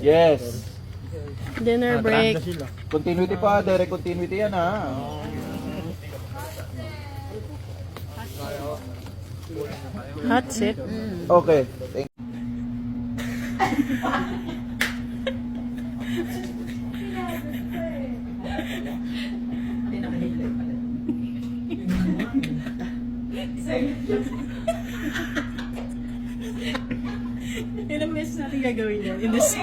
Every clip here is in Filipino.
Yes. Dinner break. Continuity pa, direct continuity yan ha. Hot sip. Okay. Thank Ilang beses natin gagawin yan in this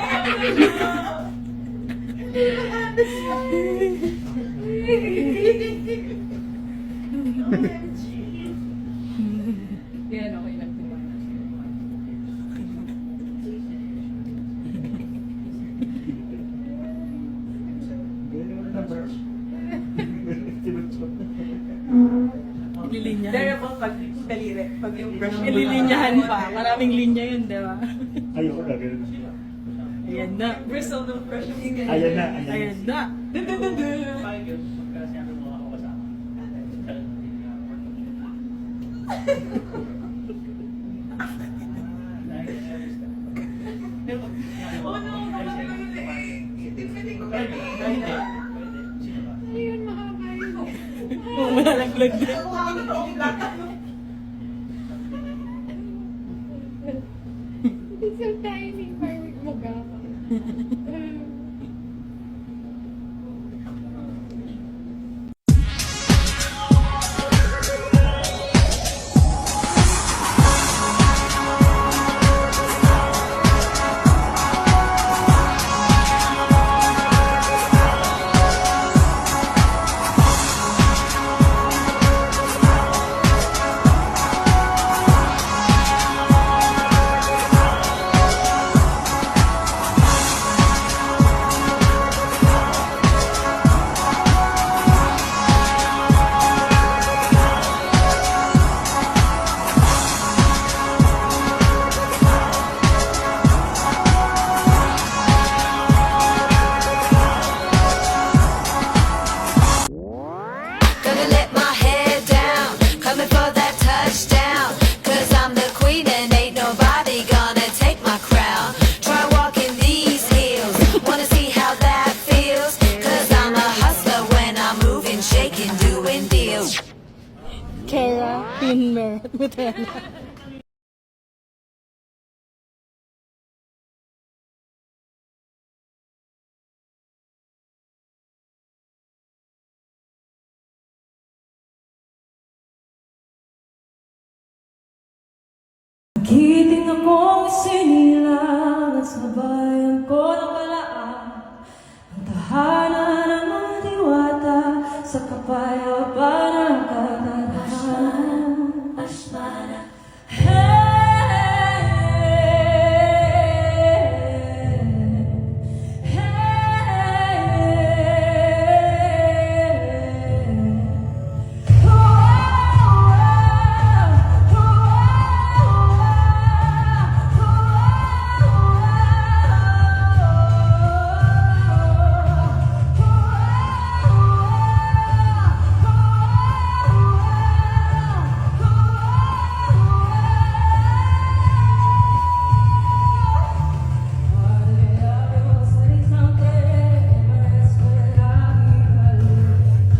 Ililinyahan. Pero po pag daliri, pag yung brush Ililinyahan pa. Maraming linya yun, di ba? Ayoko na, ganun. Ayan na. bristle ng brush. Ayan na, ayan. Ayan na. Dun, dun, dun, dun. Oh no, hindi pwede ko Oo, malalaglag din. It's so tiny, Pin Merit Mitena. Kiting akong sinilang at sabayan ko ng balaan Ang tahanan ng mga diwata sa kapayapaan